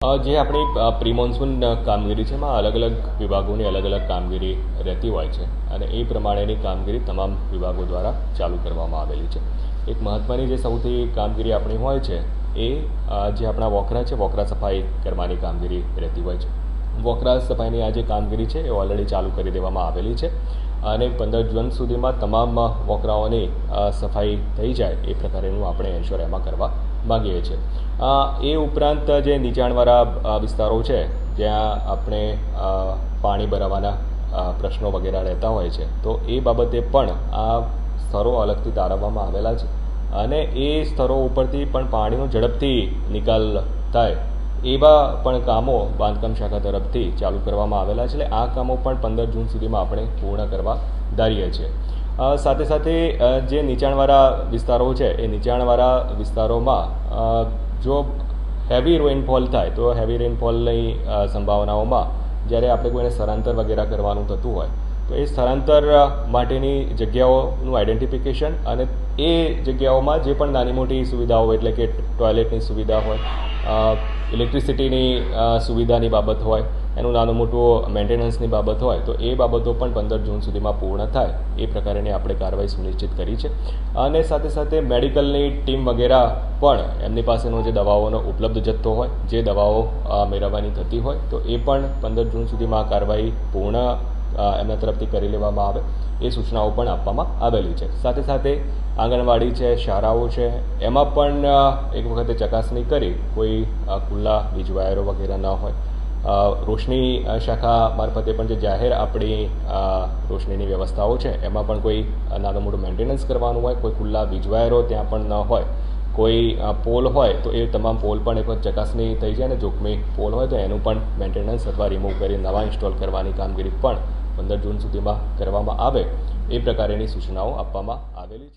જે આપણી pre monsoon કામગીરી છે, એમાં અલગ અલગ વિભાગોની અલગ અલગ કામગીરી રહેતી હોય છે અને એ પ્રમાણેની કામગીરી તમામ વિભાગો દ્વારા ચાલુ કરવામાં આવેલી છે. એક મહત્ત્વની જે સૌથી કામગીરી આપણી હોય છે, એ જે આપણા વોકરા છે, વોકરા સફાઈ કરવાની કામગીરી રહેતી હોય છે. વોકરા સફાઈની આ જે કામગીરી છે, એ ઓલરેડી ચાલુ કરી દેવામાં આવેલી છે અને પંદર જૂન સુધીમાં તમામ વોકરાઓની સફાઈ થઈ જાય એ પ્રકારેનું આપણે એન્શ્યોર એમાં કરવા માગીએ છીએ. એ ઉપરાંત જે નીચાણવાળા વિસ્તારો છે, જ્યાં આપણે પાણી ભરાવાના પ્રશ્નો વગેરે રહેતા હોય છે, તો એ બાબતે પણ આ સ્થળો અલગથી તારવવામાં આવેલા છે. અને એ સ્થળો ઉપરથી પણ પાણીનો ઝડપથી નિકાલ થાય એવા પણ કામો બાંધકામ શાખા તરફથી ચાલુ કરવામાં આવેલા છે. એટલે આ કામો પણ પંદર જૂન સુધીમાં આપણે પૂર્ણ કરવા ધારીએ છીએ. સાથે સાથે જે નીચાણવાળા વિસ્તારો છે, એ નીચાણવાળા વિસ્તારોમાં જો હેવી રેનફોલ થાય, તો હેવી રેનફોલની સંભાવનાઓમાં જ્યારે આપણે કોઈને સ્થળાંતર વગેરે કરવાનું થતું હોય તો એ સ્થળાંતર માટેની જગ્યાઓનું આઈડેન્ટિફિકેશન અને એ જગ્યાઓમાં જે પણ નાની મોટી સુવિધાઓ એટલે કે ટોયલેટની સુવિધા હોય ઇલેક્ટ્રિસિટીની સુવિધાની બાબત હોય, એનું નાનું મોટું મેન્ટેનન્સની બાબત હોય, તો એ બાબતો પણ પંદર જૂન સુધીમાં પૂર્ણ થાય. એ પ્રકારેની આપણે કાર્યવાહી સુનિશ્ચિત કરી છે. અને સાથે સાથે મેડિકલની ટીમ વગેરે પણ એમની પાસેનો જે દવાઓનો ઉપલબ્ધ જથ્થો હોય, જે દવાઓ મેળવવાની થતી હોય, તો એ પણ પંદર જૂન સુધીમાં આ કાર્યવાહી પૂર્ણ એમના તરફથી કરી લેવામાં આવે એ સૂચનાઓ પણ આપવામાં આવેલી છે. સાથે સાથે આંગણવાડી છે, શાળાઓ છે, એમાં પણ એક વખતે ચકાસણી કરી કોઈ ખુલ્લા વીજ વાયરો વગેરે ન હોય. રોશની શાખા મારફતે પણ જે જાહેર આપણી રોશનીની વ્યવસ્થાઓ છે, એમાં પણ કોઈ નાનું મોટું મેન્ટેનન્સ કરવાનું હોય, કોઈ ખુલ્લા વીજ વાયરો ત્યાં પણ ન હોય. કોઈ પોલ હોય તો એ તમામ પોલ પણ એક વખત ચકાસણી થઈ જાય અને જોખમી પોલ હોય તો એનું પણ મેન્ટેનન્સ અથવા રિમૂવ કરી નવા ઇન્સ્ટોલ કરવાની કામગીરી પણ પંદર જૂન સુધીમાં કરવામાં આવે. એ પ્રકારેની સૂચનાઓ આપવામાં આવેલી છે.